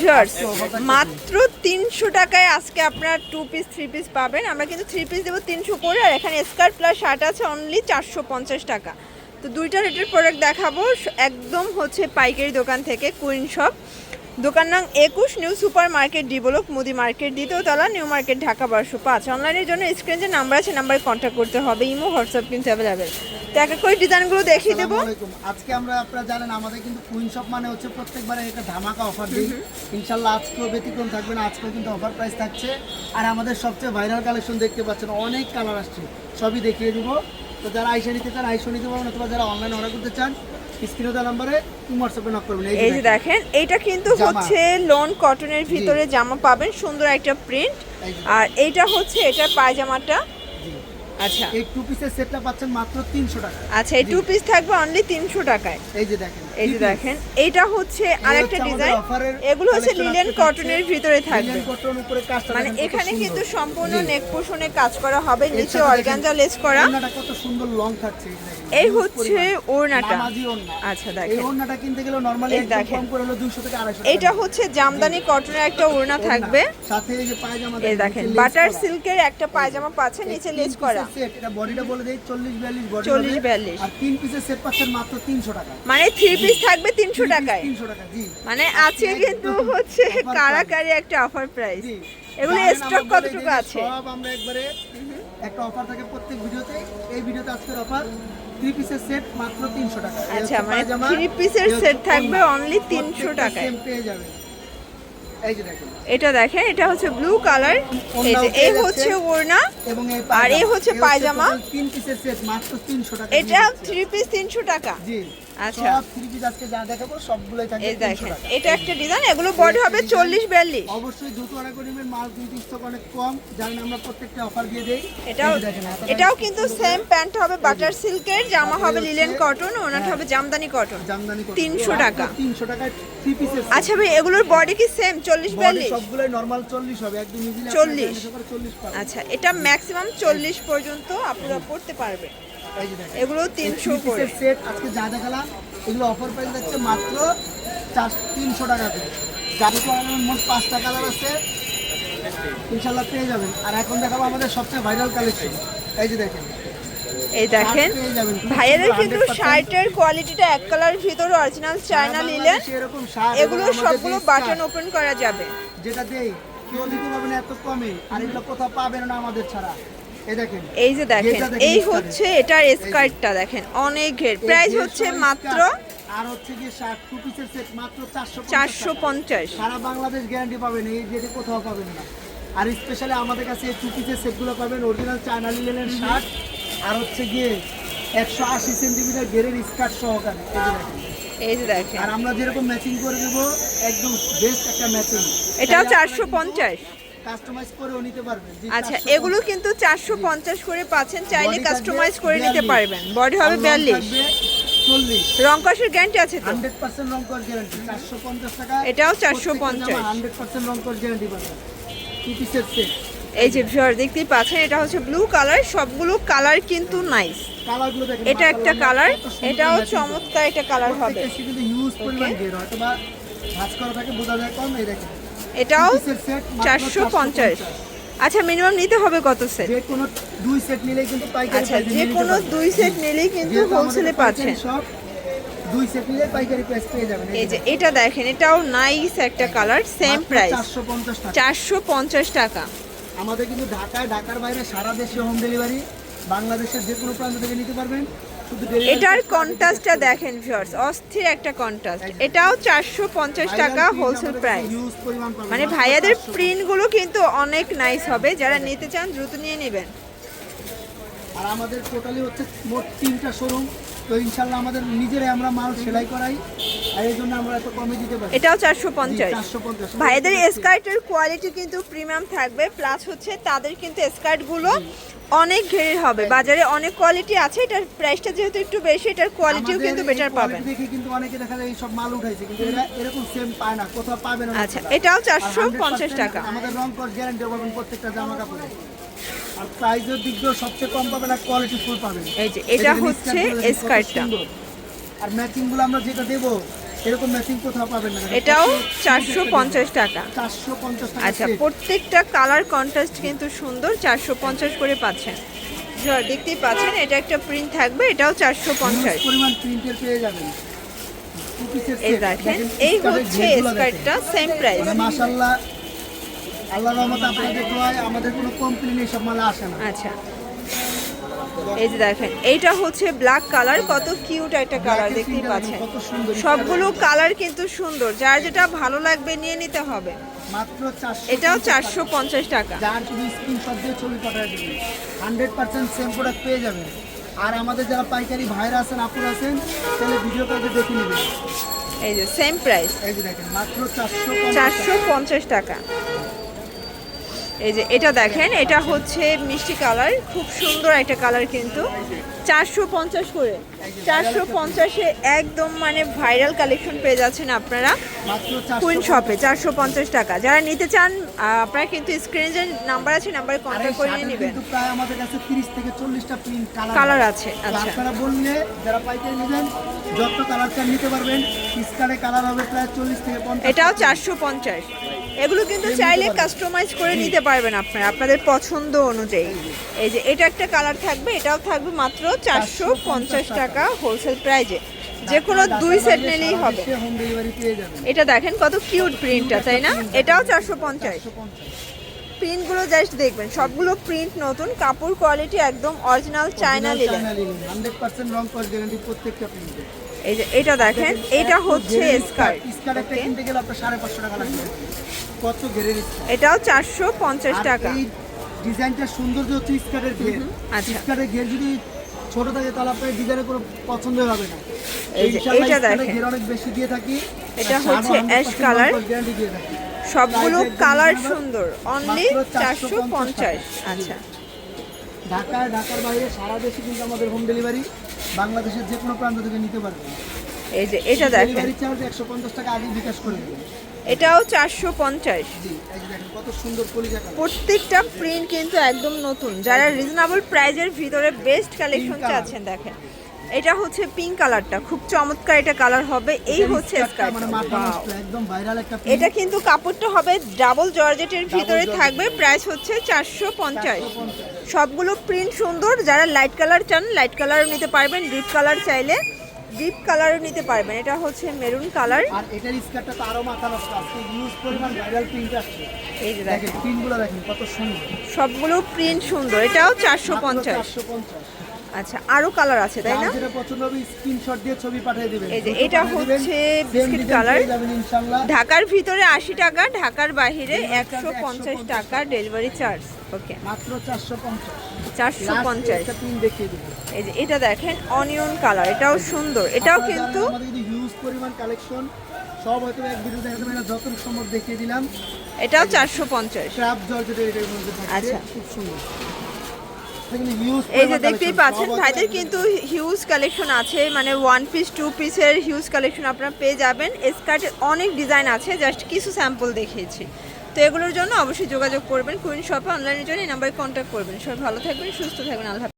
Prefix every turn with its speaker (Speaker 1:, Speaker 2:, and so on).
Speaker 1: Viewers মাত্র তিনশো টাকায় আজকে আপনার টু পিস থ্রি পিস পাবেন। আমরা কিন্তু থ্রি পিস দেবো তিনশো করে, আর এখানে স্কার্ট প্লাস শার্ট আছে অনলি চারশো পঞ্চাশ টাকা। তো দুইটা রেটের প্রোডাক্ট দেখাবো, একদম হচ্ছে পাইকারি দোকান থেকে কুইন শপ দোকান নাম একুশ new super market D block মুদি মার্কেট দ্বিতীয় তলা নিউ মার্কেট ঢাকা বারোশো পাঁচ। অনলাইনের জন্য স্ক্রিন যে নাম্বার আছে নাম্বারে কন্ট্যাক্ট করতে হবে। ইমো হোয়াটসঅ্যাপ কিন্তু অ্যাভেলেবেল তো এক এক করে ডিজাইনগুলো দেখিয়ে দেবো।
Speaker 2: আজকে আমরা আপনারা জানেন আমাদের কিন্তু কুইন শপ মানে হচ্ছে প্রত্যেকবারে একটা ধামাকা অফার দিই। ইনশাল্লাহ আজকেও ব্যতিক্রম থাকবে না আজকেও কিন্তু অফার প্রাইস থাকছে। আর আমাদের সবচেয়ে ভাইরাল কালেকশন দেখতে পাচ্ছেন অনেক কালার আসছে। সবই দেখিয়ে দিব। তো যারা আইসা নিতে চান আইসা নিতে পারবেন অথবা যারা অনলাইন অর্ডার করতে চান
Speaker 1: এই যে দেখেন এইটা কিন্তু হচ্ছে লোন কটনের ভিতরে জামা পাবেন সুন্দর একটা প্রিন্ট আর এইটা হচ্ছে এটা পায়জামাটা। আচ্ছা।
Speaker 2: এই টু পিসের সেটটা পাচ্ছেন মাত্র তিনশো টাকা।
Speaker 1: আচ্ছা এই টু পিস থাকবে অনলি তিনশো টাকায়।
Speaker 2: এই যে দেখেন
Speaker 1: এই যে দেখেন এইটা হচ্ছে আরেকটা ডিজাইন এগুলো হচ্ছে লিলেন কটনের ভিতরে থাকবে। মানে এখানে কিন্তু সম্পূর্ণ। নেক পোষণে কাজ করা হবে নিচে অর্গানজা লেস করা।
Speaker 2: কত সুন্দর লং থাকছে এই
Speaker 1: হচ্ছে ওড়নাটা। আচ্ছা দেখেন।
Speaker 2: ওড়নাটা কিনতে গেলে নরমালি
Speaker 1: দেখেন।
Speaker 2: কম করে হলো 200 থেকে 250 টাকা
Speaker 1: এইটা হচ্ছে জামদানি কটনের একটা ওড়না। থাকবে।
Speaker 2: সাথে এই যে পায়জামা
Speaker 1: এই
Speaker 2: দেখেন,
Speaker 1: বাটার
Speaker 2: করা।
Speaker 1: সিল্কের একটা পায়জামা পাচ্ছে নিচে লেস করা।
Speaker 2: এটা বডিটা বলে দেই 40 42 বডি
Speaker 1: 40 42
Speaker 2: আর তিন পিসের সেট পাচ্ছেন মাত্র 300 টাকা।
Speaker 1: মানে থ্রি পিস থাকবে তিনশো টাকায়।
Speaker 2: 300
Speaker 1: মানে আজকে কিন্তু হচ্ছে কারাকারি একটা অফার প্রাইস এগুলো স্টক কতটুকু আছে?
Speaker 2: সব আমরা একবারে একটা অফার থাকে প্রত্যেক ভিডিওতে। এই ভিডিওতে আজকের অফার থ্রি পিসের সেট মাত্র 300 টাকা।
Speaker 1: আচ্ছা মানে থ্রি পিসের সেট থাকবে অনলি তিনশো
Speaker 2: প্রত্যেকটা
Speaker 1: টাকায়
Speaker 2: পেয়ে যাবেন। এই যে দেখেন।
Speaker 1: এটা দেখেন এটা হচ্ছে ব্লু কালার এই যে এই হচ্ছে ওড়না।
Speaker 2: এবং এই
Speaker 1: আর এই হচ্ছে পায়জামা।
Speaker 2: তিন পিসের সেট মাত্র 300 টাকা
Speaker 1: এটা থ্রি পিস তিনশো টাকা
Speaker 2: জি
Speaker 1: আচ্ছা।
Speaker 2: সব থ্রি পিস আজকে যা দেখাবো সবগুলোই থাকবে
Speaker 1: এই দেখেন এটা একটা ডিজাইন এগুলো বডি হবে
Speaker 2: design।
Speaker 1: চল্লিশ বিয়াল্লিশ
Speaker 2: অবশ্যই দ্রুত অর্ডার মাল কিন্তু স্টক অনেক কম জানেন আমরা প্রত্যেকটা অফার দিয়ে দেই
Speaker 1: এটাও এটাও কিন্তু সেম প্যান্ট হবে বাটার সিল্কের জামা হবে লিলেন কটন ওনাটা
Speaker 2: হ্যাঁ।
Speaker 1: হবে জামদানি কটন
Speaker 2: জামদানি কটন।
Speaker 1: 300 টাকা।
Speaker 2: 300 টাকায় থ্রি পিসের
Speaker 1: আচ্ছা ভাই এগুলোর বডি কি সেম চল্লিশ
Speaker 2: বডি
Speaker 1: বিয়াল্লিশ
Speaker 2: সবগুলোই নরমাল 40 হবে একদম ইজিলি
Speaker 1: 40
Speaker 2: 40
Speaker 1: আচ্ছা এটা ম্যাক্সিমাম চল্লিশ পর্যন্ত আপনারা পড়তে পারবেন এগুলো তিনশো করে।
Speaker 2: সেট আজকে যা দেখালাম এগুলো অফার প্রাইস যাচ্ছে মাত্র চার তিনশো টাকা করে। যাদের মোট পাঁচটা কালার আছে। ইনশাল্লাহ পেয়ে যাবেন। আর এখন দেখাবো আমাদের সবচেয়ে ভাইরাল কালেকশন এই যে দেখেন।
Speaker 1: এই দেখেন ভাইয়াদের কিন্তু শার্টের কোয়ালিটিটা এক কালারের ভিতরে অরিজিনাল চায়না
Speaker 2: সারা
Speaker 1: নিলেন। এগুলো সবগুলো বাটন ওপেন করা যাবে।
Speaker 2: যেটা দেই কেউ দিতে পারবেন এত কমে আর এগুলো কোথাও পাবেন না আমাদের ছাড়া। এই
Speaker 1: যে দেখেন এই হচ্ছে এটার স্কার্টটা দেখেন অনেক ঘের। প্রাইস হচ্ছে মাত্র
Speaker 2: আর হচ্ছে গিয়ে শার্ট টু পিসের সেট মাত্র চারশো
Speaker 1: চারশো পঞ্চাশ।
Speaker 2: সারা বাংলাদেশ গ্যারান্টি পাবেন এই যেটা কোথাও পাবেন না। আর স্পেশালি আমাদের কাছে এই টু পিসের সেটগুলো পাবেন অরিজিনাল চায়না লিলেনের শার্ট আর হচ্ছে গিয়ে একশো আশি সেন্টিমিটার গেরের স্কার্ট সহকারে। এই যে দেখেন।
Speaker 1: এই যে দেখেন।
Speaker 2: আর আমরা যেরকম ম্যাচিং করে দেবো একদম বেস্ট একটা ম্যাচিং
Speaker 1: এটাও চারশো পঞ্চাশ।
Speaker 2: কাস্টমাইজ করেও নিতে পারবেন
Speaker 1: আচ্ছা এগুলো কিন্তু চারশো পঞ্চাশ করে পাচ্ছেন চাইলে কাস্টমাইজ করে নিতে পারবেন। বডি হবে
Speaker 2: আর long
Speaker 1: বিয়াল্লিশ
Speaker 2: থাকবে চল্লিশ।
Speaker 1: রং কষের গ্যারান্টি আছে তো?
Speaker 2: হান্ড্রেড পার্সেন্ট রং কর গ্যারান্টি চারশো পঞ্চাশ টাকা
Speaker 1: এটাও 450
Speaker 2: হান্ড্রেড পার্সেন্ট রং কর গ্যারান্টি পাবেন টু পিসের সেট
Speaker 1: এই যে ভিউয়ার দেখতেই পাচ্ছেন এটা হচ্ছে ব্লু কালার সবগুলো কালার কিন্তু নাইস এটা একটা কালার এটাও চমৎকার একটা কালার হবে। এটাও চারশো পঞ্চাশ। আচ্ছা মিনিমাম নিতে হবে কত সেট
Speaker 2: যে কোনো দুই সেট নিলেই কিন্তু পাইকারি
Speaker 1: আচ্ছা যে কোনো দুই সেট নিলেই কিন্তু হোলসেলে পাচ্ছেন।
Speaker 2: দুই সেট নিলে পাইকারি প্রাইস পেয়ে যাবেন।
Speaker 1: এই যে এটা দেখেন এটাও নাইস একটা কালার সেম প্রাইস
Speaker 2: চারশো পঞ্চাশ টাকা।
Speaker 1: চারশো পঞ্চাশ টাকা।
Speaker 2: আমাদের কিন্তু ঢাকায় ঢাকার বাইরে সারা দেশে হোম ডেলিভারি বাংলাদেশের যে কোনো প্রান্ত থেকে নিতে পারবেন।
Speaker 1: এটার কন্ট্রাস্টটা দেখেন ভিউয়ার্স অস্থির একটা কন্ট্রাস্ট এটাও চারশো পঞ্চাশ টাকা হোলসেল প্রাইস। মানে ভাইয়াদের
Speaker 2: 450
Speaker 1: প্রিন্টগুলো কিন্তু অনেক নাইস হবে। যারা নিতে চান দ্রুত নিয়ে নেবেন।
Speaker 2: আর আমাদের টোটালি হচ্ছে মোট তিনটা শোরুম তো ইনশাল্লাহ আমাদের নিজেরাই আমরা মাল সেলাই করাই আর এই জন্য আমরা এত কমে দিতে পারি।
Speaker 1: এটাও চারশো পঞ্চাশ। ভাইদের স্কার্টের কোয়ালিটি কিন্তু প্রিমিয়াম থাকবে প্লাস হচ্ছে তাদের কিন্তু স্কার্টগুলো অনেক ঘেরের হবে। বাজারে অনেক কোয়ালিটি আছে এটার প্রাইসটা যেহেতু একটু বেশি এটার কোয়ালিটিও কিন্তু বেটার পাবেন।
Speaker 2: দেখে কিন্তু অনেকে দেখা যায় এই সব মাল উঠাইছে কিন্তু এরা এরকম সেম পায় না কোথাও পাবে না।
Speaker 1: আচ্ছা এটাও
Speaker 2: আর
Speaker 1: চারশো পঞ্চাশ টাকা।
Speaker 2: আমাদের রং কর গ্যারান্টি পাবেন প্রত্যেকটা জামা কাপড়ে আর প্রাইসের দিক দিয়েও সবচেয়ে কম পাবেন আর কোয়ালিটি ফুল পাবেন।
Speaker 1: এই যে এটা হচ্ছে স্কার্টটা
Speaker 2: আর ম্যাচিংগুলো আমরা যেটা দেবো এরকম ম্যাচিং কোথাও পাবেন না।
Speaker 1: এটাও চারশো পঞ্চাশ টাকা।
Speaker 2: চারশো পঞ্চাশ টাকা
Speaker 1: আচ্ছা প্রত্যেকটা কালার কন্ট্রাস্ট কিন্তু সুন্দর চারশো পঞ্চাশ করে পাচ্ছেন। জ- দেখতেই পাচ্ছেন এটা একটা প্রিন্ট থাকবে এটাও চারশো পঞ্চাশ।
Speaker 2: Huge পরিমাণ প্রিন্টের পেয়ে যাবেন।
Speaker 1: এই দেখেন এই হচ্ছে স্কার্টটা সেম প্রাইস
Speaker 2: মানে মাশাল্লাহ আল্লাহ রহমত আপনাদের দোয়ায় আমাদের কোনো কমপ্লেন এইসব মালে আসে না।
Speaker 1: আচ্ছা। এই যে দেখেন এইটা হচ্ছে ব্ল্যাক কালার কত কিউট একটা কালার দেখতেই পাচ্ছেন। সবগুলো কালার কিন্তু সুন্দর যার যেটা ভালো লাগবে নিয়ে নিতে হবে।
Speaker 2: মাত্র
Speaker 1: এটাও চারশো পঞ্চাশ টাকা।
Speaker 2: যার শুধু স্ক্রিনশট দিয়ে ছবি পাঠিয়ে দেবেন। হান্ড্রেড পার্সেন্ট সেম প্রোডাক্ট পেয়ে যাবেন। আর আমাদের যারা পাইকারি ভাইরা আছেন আপুর আছেন তাহলে ভিডিও কলে দেখে নেবেন।
Speaker 1: এই যে সেম প্রাইস
Speaker 2: এই যে দেখেন মাত্র চারশো
Speaker 1: চারশো পঞ্চাশ টাকা। এই যে এটা দেখেন এটা হচ্ছে মিষ্টি কালার খুব সুন্দর একটা কালার কিন্তু। চারশো পঞ্চাশ করে চারশো পঞ্চাশে একদম মানে ভাইরাল কালেকশন পেয়ে যাচ্ছেন আপনারা কুইন শপে চারশো পঞ্চাশ টাকা। যারা নিতে চান আপনারা কিন্তু স্ক্রিনে যে নাম্বার আছে নাম্বারে কন্ট্যাক্ট করে নিয়ে নেবেন।
Speaker 2: প্রায় আমাদের কাছে তিরিশ থেকে চল্লিশটা প্রিন্ট কালার
Speaker 1: কালার আছে আচ্ছা।
Speaker 2: আপনারা বললে যারা পাইকারি নেবেন যত কালার চান নিতে পারবেন। স্কারে কালার হবে প্রায় চল্লিশ থেকে পঞ্চাশ।
Speaker 1: এটাও চারশো পঞ্চাশ। এগুলো কিন্তু চাইলে কাস্টমাইজ করে নিতে পারবেন আপনারা আপনাদের পছন্দ অনুযায়ী। এই যে এটা একটা কালার থাকবে এটাও থাকবে মাত্র চারশো পঞ্চাশ টাকা হোলসেল প্রাইজে যে কোনো দুই সেট নিলেই হবে। এটা দেখেন কত কিউট প্রিন্টটা তাই না? এটাও চারশো পঞ্চাশ। প্রিন্টগুলো জাস্ট দেখবেন সবগুলো প্রিন্ট নতুন কাপড় কোয়ালিটি একদম অরিজিনাল চায়না লিলেন এই যে এটা দেখেন এটা হচ্ছে স্কার্ট
Speaker 2: স্কার্ট একটা কিনতে গেলে আপনার সাড়ে পাঁচশো টাকা লাগবে।
Speaker 1: এটাও চারশো পঞ্চাশ টাকা।
Speaker 2: ডিজাইনটা সৌন্দর্য হচ্ছে স্কার্টের ঘের।
Speaker 1: আচ্ছা।
Speaker 2: স্কার্টের ঘের যদি ছোট থাকে তাহলে আপনার কোনো পছন্দ হবে না।
Speaker 1: দেখেন।
Speaker 2: ঘের অনেক বেশি দিয়ে থাকি।
Speaker 1: এটা হচ্ছে অ্যাশ কালার। সবগুলো কালার সুন্দর। অনলি চারশো পঞ্চাশ। আচ্ছা।
Speaker 2: ঢাকায় ঢাকার বাইরে সারা দেশে কিন্তু আমাদের হোম ডেলিভারি বাংলাদেশের যে কোনো প্রান্ত থেকে নিতে পারবেন।
Speaker 1: এই যে এটা দেখেন।
Speaker 2: ডেলিভারি চার্জ একশো পঞ্চাশ টাকা আগে বিকাশ করে দেবেন।
Speaker 1: এটাও চারশো পঞ্চাশ। প্রত্যেকটা প্রিন্ট কিন্তু একদম নতুন। যারা রিজনেবল প্রাইজের ভিতরে বেস্ট কালেকশন। চাচ্ছেন দেখেন। এটা হচ্ছে পিঙ্ক কালারটা খুব চমৎকার এটা কালার হবে। এই হচ্ছে
Speaker 2: মানে
Speaker 1: এটা কিন্তু কাপড়টা হবে ডাবল জর্জেটের ভিতরে থাকবে। প্রাইস হচ্ছে চারশো পঞ্চাশ। সবগুলো প্রিন্ট সুন্দর। যারা লাইট কালার চান লাইট কালার নিতে পারবেন। ডিপ কালার চাইলে ডিপ কালারও নিতে পারবেন। এটা হচ্ছে মেরুন কালার
Speaker 2: আর এটার স্কার্টটা তো আরও মাথা নষ্ট। আজকে ইউজ পরিমাণ ভাইরাল প্রিন্ট আসছে।
Speaker 1: এই যে
Speaker 2: দেখেন। প্রিন্টগুলো দেখেন কত সুন্দর।
Speaker 1: সবগুলো প্রিন্ট সুন্দর। এটাও চারশো পঞ্চাশ।
Speaker 2: চারশো পঞ্চাশ।
Speaker 1: আচ্ছা আরও কালার আছে তাই না?
Speaker 2: যেটা পছন্দ হবে স্ক্রিনশট দিয়ে ছবি পাঠিয়ে দিবেন।
Speaker 1: এই যে এটা হচ্ছে বিস্কিট কালার। ঢাকার ভিতরে আশি টাকা ঢাকার বাইরে একশো পঞ্চাশ
Speaker 2: 150
Speaker 1: টাকা ডেলিভারি চার্জ ওকে
Speaker 2: মাত্র চারশো পঞ্চাশ।
Speaker 1: চারশো পঞ্চাশ।
Speaker 2: একটা প্রিন্ট দেখিয়ে দেবো।
Speaker 1: এই যে এটা দেখেন অনিয়ন কালার এটাও সুন্দর। এটাও কিন্তু
Speaker 2: আমাদের হিউজ পরিমাণ কালেকশন সব হয়তো এক ভিডিও দেখাতে পারি না যতটুকু সম্ভব দেখিয়ে দিলাম।
Speaker 1: এটাও চারশো পঞ্চাশ।
Speaker 2: জর্জেটের এটার মধ্যে
Speaker 1: আচ্ছা।
Speaker 2: খুব সুন্দর।
Speaker 1: এই যে দেখতেই পাচ্ছেন ভাইদের কিন্তু হিউজ কালেকশন আছে মানে ওয়ান পিস টু পিসের হিউজ কালেকশন আপনারা পেয়ে যাবেন। স্কার্টের অনেক ডিজাইন আছে জাস্ট কিছু স্যাম্পল দেখিয়েছি। তো এগুলোর জন্য অবশ্যই যোগাযোগ করবেন কুইন শপে অনলাইনের জন্য এই নাম্বারে কন্ট্যাক্ট করবেন। সবাই ভালো থাকবেন সুস্থ থাকবেন আল্লাহ।